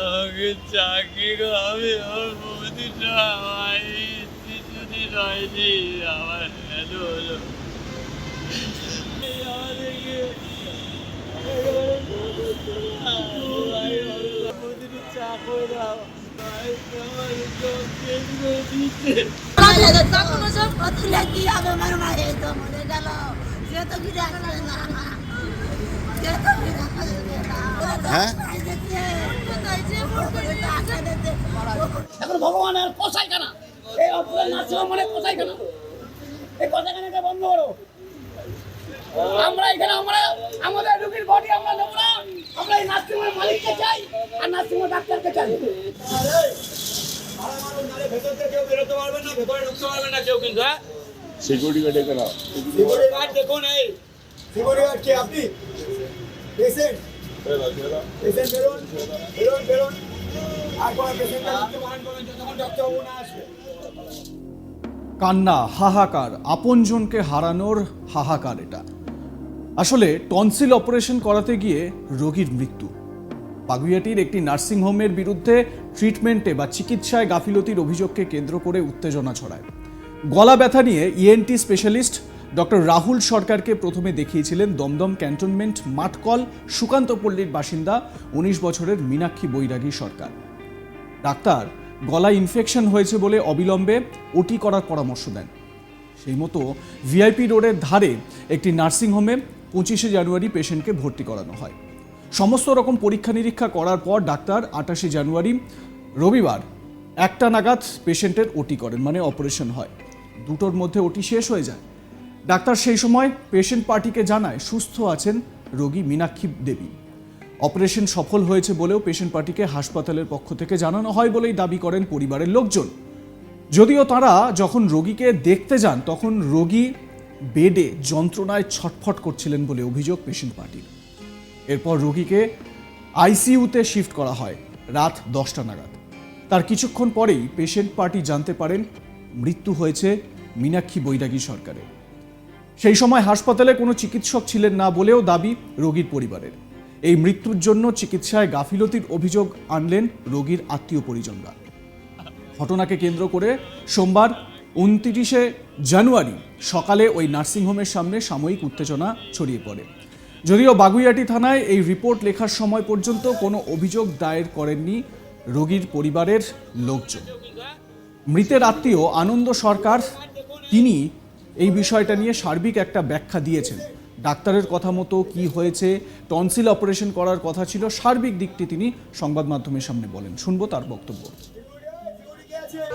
আমাকে চাকরি আমি আমার প্রতিটা আমার কিছুদিন হয়নি, আমার হেন হলো। তো মরে গেল সে তো ফিরে আসবে না সে তো ফিরে আসবে হ্যাঁ? কোথায় এখন ভগবান আর কেন? এই অপরাধ নার্সিং মানে পোষায় কেন? এই কথা কেন এটা বন্ধ করো। আমরা এখানে আমরা আমাদের রুগীর বডি আমরা নেব না। আমরা এই নার্সিং হোমের মালিককে চাই আর নার্সিং হোমের ডাক্তারকে চাই। ভেতর থেকে কেউ বেরোতে পারবে না ভেতরে ঢুকতে পারবে না কেউ কিন্তু হ্যাঁ সিকিউরিটি গার্ডে কেন? সিকিউরিটি গার্ড দেখুন এই সিকিউরিটি গার্ড কে আপনি? পেশেন্ট কান্না, হাহাকার, আপনজনকে হারানোর হাহাকার এটা। আসলে, টনসিল অপারেশন করাতে গিয়ে রোগীর মৃত্যু। পাগুইয়াটির একটি নার্সিংহোমের বিরুদ্ধে ট্রিটমেন্টে বা চিকিৎসায় গাফিলতির অভিযোগকে কেন্দ্র করে উত্তেজনা ছড়ায়। গলা ব্যথা নিয়ে E ENT specialist doctor Rahul সরকারকে প্রথমে দেখিয়েছিলেন দমদম ক্যান্টনমেন্ট মাঠকল সুকান্তপল্লীর বাসিন্দা উনিশ বছরের মীনাক্ষী বৈরাগী সরকার। ডাক্তার, গলায় ইনফেকশন হয়েছে বলে অবিলম্বে ওটি করার পরামর্শ দেন। সেই মতো ভিআইপি রোডের ধারে একটি নার্সিংহোমে পঁচিশে জানুয়ারি পেশেন্টকে ভর্তি করানো হয়। সমস্ত রকম পরীক্ষা নিরীক্ষা করার পর ডাক্তার আঠাশে জানুয়ারি, রবিবার একটা নাগাদ পেশেন্টের ওটি করেন মানে অপারেশন হয়। দুটোর মধ্যে ওটি শেষ হয়ে যায়। ডাক্তার সেই সময় পেশেন্ট পার্টিকে জানায় সুস্থ আছেন রোগী মীনাক্ষী দেবী। অপারেশন সফল হয়েছে বলেও পেশেন্ট পার্টিকে হাসপাতালের পক্ষ থেকে জানানো হয় বলেই দাবি করেন পরিবারের লোকজন। যদিও তারা যখন রোগীকে দেখতে যান, তখন রোগী বেডে যন্ত্রণায় ছটফট করছিলেন বলে অভিযোগ পেশেন্ট পার্টির এরপর রোগীকে আইসিইউতে শিফট করা হয় রাত দশটা নাগাদ। তার কিছুক্ষণ পরেই পেশেন্ট পার্টি জানতে পারেন মৃত্যু হয়েছে মীনাক্ষী বৈরাগী সরকারের। সেই সময় হাসপাতালে কোনো চিকিৎসক ছিলেন না বলেও দাবি রোগীর পরিবারের। এই মৃত্যুর জন্য চিকিৎসায় গাফিলতির অভিযোগ আনলেন রোগীর আত্মীয় পরিজনরা। ঘটনাকে কেন্দ্র করে সোমবার উনত্রিশে জানুয়ারি সকালে ওই নার্সিংহোমের সামনে সাময়িক উত্তেজনা ছড়িয়ে পড়ে। যদিও বাগুইয়াটি থানায় এই রিপোর্ট লেখার সময় পর্যন্ত কোনো অভিযোগ দায়ের করেননি রোগীর পরিবারের লোকজন। মৃতের আত্মীয় আনন্দ সরকার, তিনি এই বিষয়টা নিয়ে সার্বিক একটা ব্যাখ্যা দিয়েছেন। ডাক্তারের কথা মতো কি হয়েছে টনসিল অপারেশন করার কথা ছিল সার্বিক দিকটি তিনি সংবাদ মাধ্যমের সামনে বলেন। শুনব তার বক্তব্য।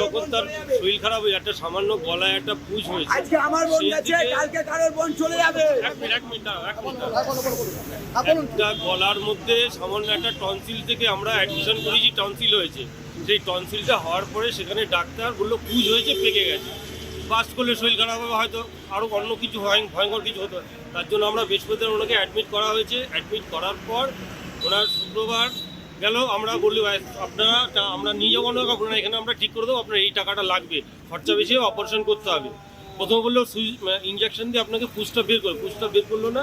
যখন তার শরীর খারাপ হয়ে একটা সামান্য গলায় একটা পুজ হয়েছে আজকে আমার বোন সেই গেছে কালকে কারোর বোন চলে যাবে। এক মিনিট এক মিনিট এক মিনিট একটা গলার মধ্যে সামান্য একটা টনসিল থেকে আমরা অ্যাডমিশন করেছি টনসিল হয়েছে। সেই টনসিলটা হওয়ার পরে সেখানে ডাক্তার বলল পুজ হয়েছে পেকে গেছে। বাস করলে শরীর খারাপ হবে হয়তো আরও অন্য কিছু ভয়- ভয়ঙ্কর কিছু হতো তার জন্য আমরা বৃহস্পতিবার ওনাকে অ্যাডমিট করা হয়েছে। অ্যাডমিট করার পর ওনার শুক্রবার গেল আমরা বললি "ভাই, আপনারা আমরা নিয়ে যাব না এখানে আমরা ঠিক করে দেবো আপনার এই টাকাটা লাগবে। খরচা বেশি অপারেশন করতে হবে। প্রথমে বলল, সুই ইঞ্জেকশন দিয়ে আপনাকে পুষটা বের করো পুষটা বের করল না,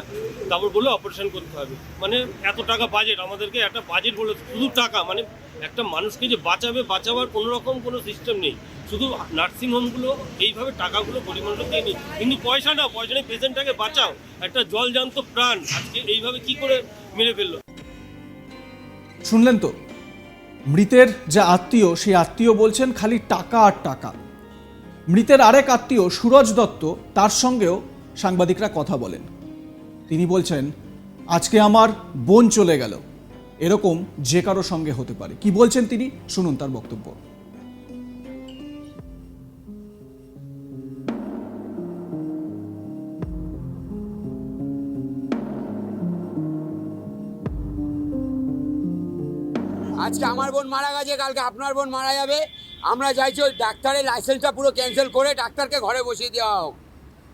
তারপর বলল অপারেশন করতে হবে। মানে এত টাকা বাজেট আমাদেরকে একটা বাজেট বলল, শুধু টাকা মানে একটা মানুষকে যে বাঁচাবে, বাঁচাবার কোনো রকম কোনো সিস্টেম নেই। শুধু নার্সিং হোমগুলো এইভাবে টাকাগুলো গরিব দিয়ে নিই কিন্তু পয়সা না পয়সা নেই পেশেন্টটাকে বাঁচাও। একটা জল জলজান্ত প্রাণ আজকে এইভাবে কি করে মেরে ফেলল? শুনলেন তো? মৃতের যে আত্মীয়, সেই আত্মীয় বলছেন, খালি টাকা আর টাকা। মৃতের আরেক আত্মীয় সুরজ দত্ত, তার সঙ্গেও সাংবাদিকরা কথা বলেন। তিনি বলছেন, আজকে আমার বোন চলে গেল। এরকম যে কারও সঙ্গে হতে পারে। কি বলছেন তিনি? শুনুন তার বক্তব্য। আজকে আমার বোন মারা গেছে কালকে আপনার বোন মারা যাবে। আমরা চাইছি ওই ডাক্তারের লাইসেন্সটা পুরো ক্যান্সেল করে ডাক্তারকে ঘরে বসিয়ে দেওয়া হোক।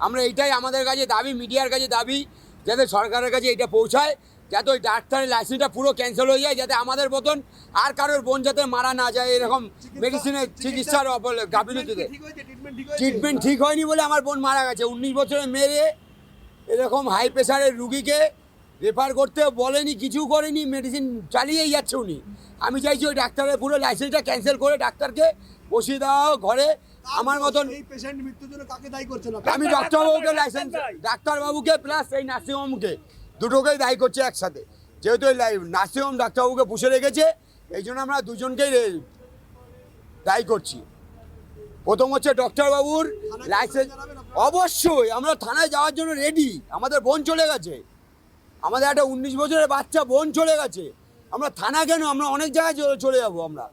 আমরা এইটাই আমাদের কাছে দাবি মিডিয়ার কাছে দাবি যাতে সরকারের কাছে এটা পৌঁছায় যাতে ওই ডাক্তারের লাইসেন্সটা পুরো ক্যান্সেল হয়ে যায় যাতে আমাদের মতন আর কারোর বোন যাতে মারা না যায় এরকম মেডিসিনের চিকিৎসার গাফিলতিতে। ট্রিটমেন্ট ঠিক হয়নি বলে আমার বোন মারা গেছে। উনিশ বছরের মেয়ে এরকম হাই প্রেশারের রুগীকে রেফার করতে বলেনি কিছু করেনি মেডিসিন চালিয়েই যাচ্ছে উনি। আমি চাইছি ওই ডাক্তারের পুরো লাইসেন্সটা ক্যান্সেল করে ডাক্তারকে বসিয়ে দেওয়া ঘরে। আমার মতন এই পেশেন্ট মৃত্যুর জন্য কাকে দায়ী করছেন আমি ডাক্তারবাবুকে লাইসেন্স ডাক্তারবাবুকে প্লাস এই নার্সিংহোমকে। দুটোকেই দায়ী করছে একসাথে। যেহেতু এই নার্সিংহোম ডাক্তারবাবুকে পুষে রেখেছে এই জন্য আমরা দুজনকেই দায়ী করছি। প্রথম হচ্ছে ডক্টরবাবুর লাইসেন্স অবশ্যই আমরা থানায় যাওয়ার জন্য রেডি আমাদের বোন চলে গেছে। আমাদের একটা উনিশ বছরের বাচ্চা বোন চলে গেছে। আমরা থানা কেন? আমরা অনেক জায়গায় চলে- যাব আমরা।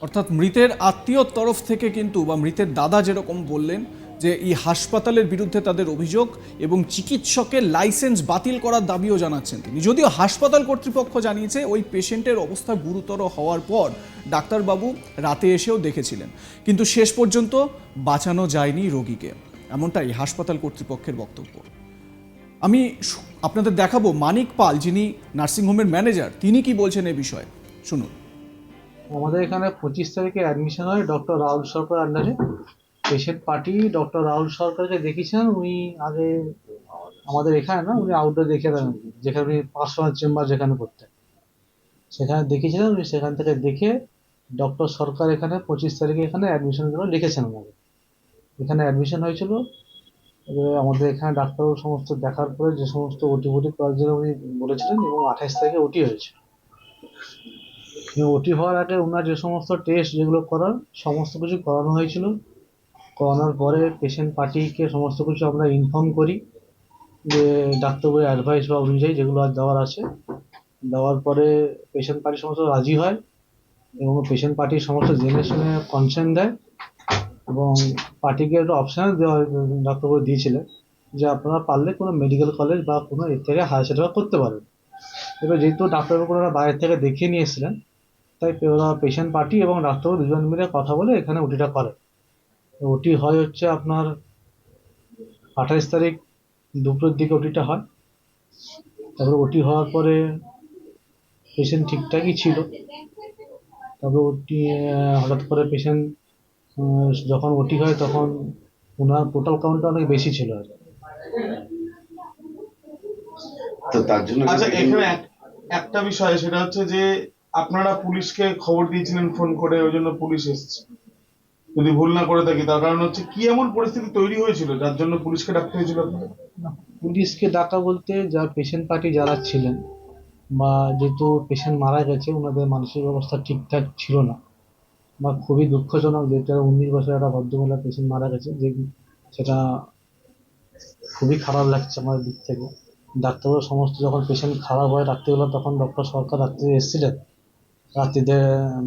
অর্থাৎ মৃতের আত্মীয়র তরফ থেকে কিন্তু বা মৃতের দাদা যেরকম বললেন যে এই হাসপাতালের বিরুদ্ধে তাদের অভিযোগ এবং চিকিৎসকের লাইসেন্স বাতিল করার দাবিও জানাচ্ছেন তিনি। যদিও হাসপাতাল কর্তৃপক্ষ জানিয়েছে ওই পেশেন্টের অবস্থা গুরুতর হওয়ার পর ডাক্তারবাবু রাতে এসেও দেখেছিলেন। কিন্তু শেষ পর্যন্ত বাঁচানো যায়নি রোগীকে। এমনটাই হাসপাতাল কর্তৃপক্ষের বক্তব্য। আমি আপনাদের দেখাবো মানিক পাল, যিনি নার্সিংহোমের ম্যানেজার। তিনি কি বলছেন এ বিষয়ে? শুনুন। আমাদের এখানে পঁচিশ তারিখে অ্যাডমিশন হয় ডক্টর রাহুল সরকার আন্ডারে পেশেন্ট পার্টি ডক্টর রাহুল সরকারকে দেখিয়েছিলেন উনি আগে আমাদের এখানে না, উনি আউটডোর দেখে দেন যেখানে উনি পার্সোনাল চেম্বার যেখানে করতেন। সেখানে দেখিয়েছিলেন উনি সেখান থেকে দেখে ডক্টর সরকার এখানে পঁচিশ তারিখে এখানে অ্যাডমিশনের জন্য লিখেছেন আমাকে এখানে অ্যাডমিশন হয়েছিল আমাদের এখানে ডাক্তারবাবু সমস্ত দেখার পরে যে সমস্ত ওটি ফটি করার জন্য উনি বলেছিলেন এবং আঠাইশ তারিখে ওটি হয়েছে। ওটি হওয়ার আগে ওনার যে সমস্ত টেস্ট যেগুলো করার, সমস্ত কিছু করানো হয়েছিল। করানোর পরে পেশেন্ট পার্টিকে সমস্ত কিছু আমরা ইনফর্ম করি যে ডাক্তারবাবুর অ্যাডভাইস বা অনুযায়ী যেগুলো আর দেওয়ার আছে। দেওয়ার পরে পেশেন্ট পার্টি সমস্ত রাজি হয় এবং পেশেন্ট পার্টি সমস্ত জেনে শুনে কনসেন্ট দেয়। এবং পার্টিকে একটা অপশান দেওয়া ডাক্তারবাবু দিয়েছিলেন যে আপনারা পারলে কোনো মেডিকেল কলেজ বা কোনো এর থেকে হায়ার সেটা করতে পারেন। এবার যেহেতু ডাক্তারবাবু ওনারা বাইরে থেকে দেখিয়ে নিয়ে তাই ওরা পেশেন্ট পার্টি এবং ডাক্তারবাবু দুজন মিলে কথা বলে এখানে ওটিটা করে ওটি হয় হচ্ছে আপনার আঠাইশ তারিখ দুপুরের দিকে ওটিটা হয়। তারপরে ওটি হওয়ার পরে পেশেন্ট ঠিকঠাকই ছিল। তারপরে ওটি হঠাৎ করে পেশেন্ট যখন ওটি হয় তখন ওনার টোটাল কাউন্টটা অনেক বেশি ছিল আর তো তার জন্য আচ্ছা এখানে একটা বিষয় সেটা হচ্ছে যে আপনারা পুলিশকে খবর দিয়েছিলেন ফোন করে ওই জন্য পুলিশ এসেছে। যদি ভুল না করে থাকি তার কারণ হচ্ছে কি এমন পরিস্থিতি তৈরি হয়েছিল যার জন্য পুলিশকে ডাকতে হয়েছিল পুলিশকে ডাকা বলতে যা পেশেন্ট পার্টি যারা ছিলেন বা যেহেতু পেশেন্ট মারা গেছে ওনাদের মানসিক অবস্থা ঠিকঠাক ছিল না। বা খুবই দুঃখজনক যেটা উনিশ বছর একটা ভদ্রমহিলা পেশেন্ট মারা গেছে, যে সেটা খুবই খারাপ লাগছে আমাদের দিক থেকে। ডাক্তারবাবু সমস্ত যখন পেশেন্ট খারাপ হয়, রাত্রিবেলা তখন ডক্টর সরকার রাত্রে এসেছিলেন। রাত্রিতে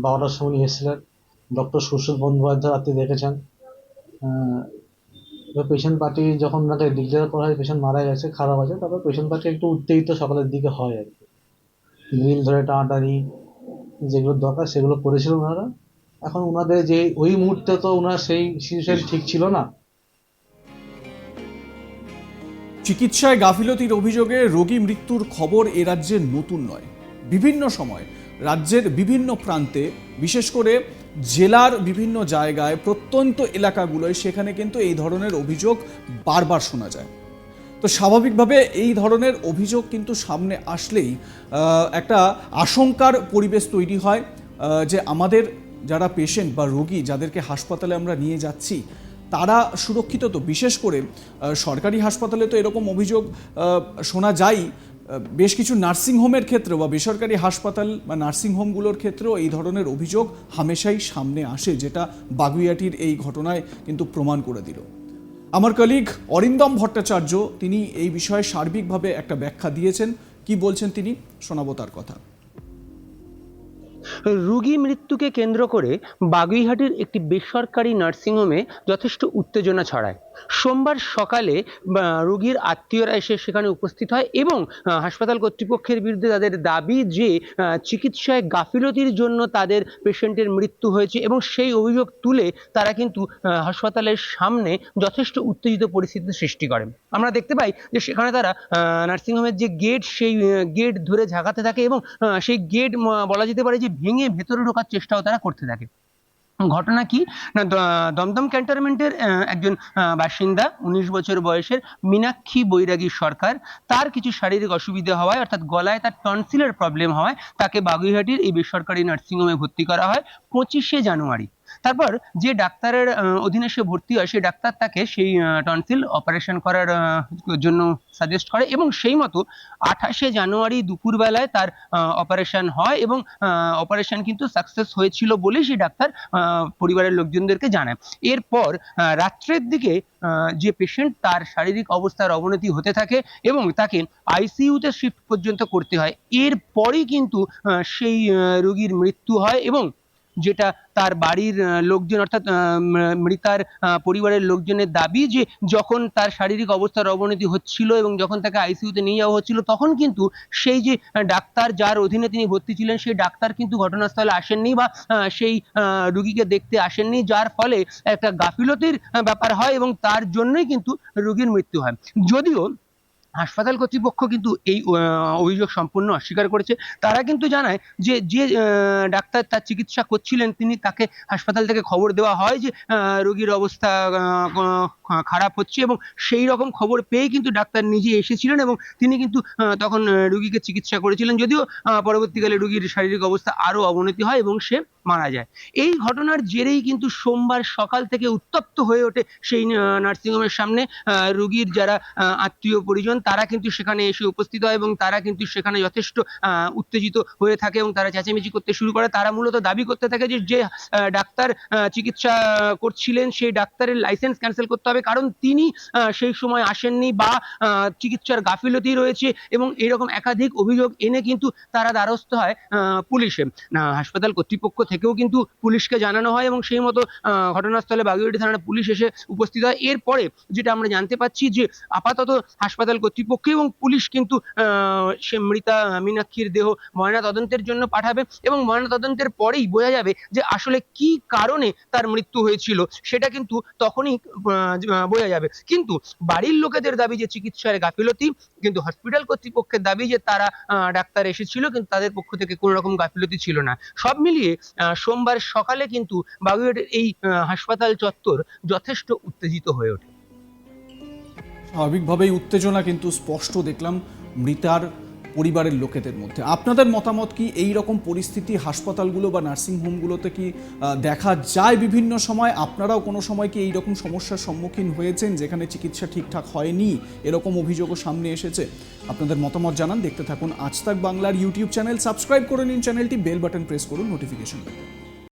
বারোটার সময় নিয়ে এসেছিলেন। ডক্টর সুশীল বন্দ্যোপাধ্যায় রাত্রি দেখেছেন। এবার পেশেন্ট পার্টি যখন ওনাকে ডিক্লেয়ার করা হয়, পেশেন্ট মারা গেছে, খারাপ আছে, তারপর পেশেন্ট পার্টি একটু উত্তেজিত সকালের দিকে হয় আর কি। গ্রিল ধরে টানাটানি যেগুলো দরকার সেগুলো করেছিল ওনারা। এখন ওনাদের যে ওই মুহূর্তে তো ওনার সেই সিচুয়েশন ঠিক ছিল না। চিকিৎসায় গাফিলতির অভিযোগে রোগী মৃত্যুর খবর এ রাজ্যে নতুন নয়। বিভিন্ন সময় রাজ্যের বিভিন্ন প্রান্তে, বিশেষ করে জেলার বিভিন্ন জায়গায়, প্রত্যন্ত এলাকাগুলোয় সেখানে কিন্তু এই ধরনের অভিযোগ বারবার শোনা যায়। তো স্বাভাবিকভাবে এই ধরনের অভিযোগ কিন্তু সামনে আসলেই একটা আশঙ্কার পরিবেশ তৈরি হয় যে আমাদের যারা পেশেন্ট বা রোগী যাদেরকে হাসপাতালে আমরা নিয়ে যাচ্ছি, তারা সুরক্ষিত তো। বিশেষ করে সরকারি হাসপাতালে তো এরকম অভিযোগ শোনা যায় বেশ কিছু নার্সিংহোমের ক্ষেত্রেও বা বেসরকারি হাসপাতাল বা নার্সিংহোমগুলোর ক্ষেত্রেও এই ধরনের অভিযোগ হামেশাই সামনে আসে, যেটা বাগুইয়াটির এই ঘটনায় কিন্তু প্রমাণ করে দিল। আমার কলিগ অরিন্দম ভট্টাচার্য, তিনি এই বিষয়ে সার্বিকভাবে একটা ব্যাখ্যা দিয়েছেন। কি বলছেন তিনি? শোনাবো তার কথা। রোগী মৃত্যুকে কেন্দ্র করে বাগুইহাটির একটি বেসরকারি নার্সিংহোমে যথেষ্ট উত্তেজনা ছড়ায়। সোমবার সকালে রোগীর আত্মীয়রা এসে সেখানে উপস্থিত হয় এবং হাসপাতাল কর্তৃপক্ষের বিরুদ্ধে তাদের দাবি যে চিকিৎসায় গাফিলতির জন্য তাদের পেশেন্টের মৃত্যু হয়েছে এবং সেই অভিযোগ তুলে তারা কিন্তু হাসপাতালের সামনে যথেষ্ট উত্তেজিত পরিস্থিতির সৃষ্টি করেন। আমরা দেখতে পাই যে সেখানে তারা নার্সিংহোমের যে গেট, সেই গেট ধরে ঝাঁকাতে থাকে এবং সেই গেট বলা যেতে পারে যে ভেঙে ভেতরে ঢোকার চেষ্টাও তারা করতে থাকে। ঘটনা কি? না দমদম ক্যান্টনমেন্টের একজন বাসিন্দা, উনিশ বছর বয়সের মীনাক্ষী বৈরাগী সরকার, তার কিছু শারীরিক অসুবিধা হওয়ায়, অর্থাৎ গলায় তার টনসিলের প্রবলেম হওয়ায়, তাকে বাগুইহাটির এই বেসরকারি নার্সিংহোমে ভর্তি করা হয় পঁচিশে জানুয়ারি। তারপর যে ডাক্তারের অধীনে সে ভর্তি হয় সেই ডাক্তার তাকে সেই টনসিল অপারেশন করার জন্য সাজেস্ট করে এবং সেই মতো আঠাশে জানুয়ারি দুপুরবেলায় তার অপারেশন হয় এবং অপারেশন কিন্তু সাকসেস হয়েছিল বলেই সেই ডাক্তার পরিবারের লোকজনদেরকে জানায়। এরপর রাত্রের দিকে যে পেশেন্ট তার শারীরিক অবস্থার অবনতি হতে থাকে এবং তাকে আইসিইউতে শিফট পর্যন্ত করতে হয়। এরপরই কিন্তু সেই রোগীর মৃত্যু হয় এবং যেটা তার বাড়ির লোকজন অর্থাৎ মৃতার পরিবারের লোকজনের দাবি যে যখন তার শারীরিক অবস্থার অবনতি হচ্ছিল এবং যখন তাকে আইসিইউতে নিয়ে যাওয়া হচ্ছিল, তখন কিন্তু সেই যে ডাক্তার যার অধীনে তিনি ভর্তি ছিলেন, সেই ডাক্তার কিন্তু ঘটনাস্থলে আসেননি বা সেই রুগীকে দেখতে আসেননি, যার ফলে একটা গাফিলতির ব্যাপার হয় এবং তার জন্যই কিন্তু রুগীর মৃত্যু হয়। যদিও হাসপাতাল কর্তৃপক্ষ কিন্তু এই অভিযোগ সম্পূর্ণ অস্বীকার করেছে। তারা কিন্তু জানায় যে যে ডাক্তার তার চিকিৎসা করছিলেন, তিনি তাকে হাসপাতাল থেকে খবর দেওয়া হয় যে রোগীর অবস্থা খারাপ হচ্ছে এবং সেই রকম খবর পেয়ে কিন্তু ডাক্তার নিজে এসেছিলেন এবং তিনি কিন্তু তখন রুগীকে চিকিৎসা করেছিলেন। যদিও পরবর্তীকালে রুগীর শারীরিক অবস্থা আরও অবনতি হয় এবং সে মারা যায়। এই ঘটনার জেরেই কিন্তু সোমবার সকাল থেকে উত্তপ্ত হয়ে ওঠে সেই নার্সিংহোমের সামনে। রুগীর যারা আত্মীয় পরিজন তারা কিন্তু সেখানে এসে উপস্থিত হয় এবং তারা কিন্তু সেখানে যথেষ্ট উত্তেজিত হয়ে থাকে এবং তারা চেঁচামেচি করতে শুরু করে। তারা মূলত দাবি করতে থাকে যে যে ডাক্তার চিকিৎসা করছিলেন সেই ডাক্তারের লাইসেন্স ক্যান্সেল করতে হবে। কারণ তিনি সেই সময় আসেননি বা চিকিৎসার গাফিলতি রয়েছে এবং এরকম একাধিক অভিযোগ এনে কিন্তু তারা দ্বারস্থ হয় পুলিশে। হাসপাতাল কর্তৃপক্ষ থেকেও কিন্তু পুলিশকে জানানো হয় এবং সেই মতো ঘটনাস্থলে বাগুইহাটি থানার পুলিশ এসে উপস্থিত হয়। এরপরে যেটা আমরা জানতে পাচ্ছি যে, আপাতত হাসপাতাল কর্তৃপক্ষ এবং পুলিশ কিন্তু সে মৃতা মীনাক্ষীর দেহ ময়না তদন্তের জন্য পাঠাবে এবং ময়না তদন্তের পরেই বোঝা যাবে যে আসলে কি কারণে তার মৃত্যু হয়েছিল। সেটা কিন্তু তখনই বোঝা যাবে। কিন্তু বাড়ির লোকেদের দাবি যে চিকিৎসার গাফিলতি, কিন্তু হসপিটাল কর্তৃপক্ষের দাবি যে তারা ডাক্তার এসেছিল, কিন্তু তাদের পক্ষ থেকে কোনো রকম গাফিলতি ছিল না। সব মিলিয়ে সোমবার সকালে কিন্তু বাগুইহাটের এই হাসপাতাল চত্বর যথেষ্ট উত্তেজিত হয়ে ওঠে। স্বাভাবিকভাবেই উত্তেজনা কিন্তু স্পষ্ট দেখলাম মৃতার পরিবারের লোকেদের মধ্যে। আপনাদের মতামত কি? এই রকম পরিস্থিতি হাসপাতালগুলো বা নার্সিং হোমগুলোতে কি দেখা যায় বিভিন্ন সময়? আপনারাও কোনো সময় কি এই রকম সমস্যার সম্মুখীন হয়েছেন যেখানে চিকিৎসা ঠিকঠাক হয়নি? এরকম অভিযোগও সামনে এসেছে। আপনাদের মতামত জানান, দেখতে থাকুন আজ তাক বাংলার ইউটিউব চ্যানেল। সাবস্ক্রাইব করে নিন চ্যানেলটি, বেল বাটন প্রেস করুন নোটিফিকেশন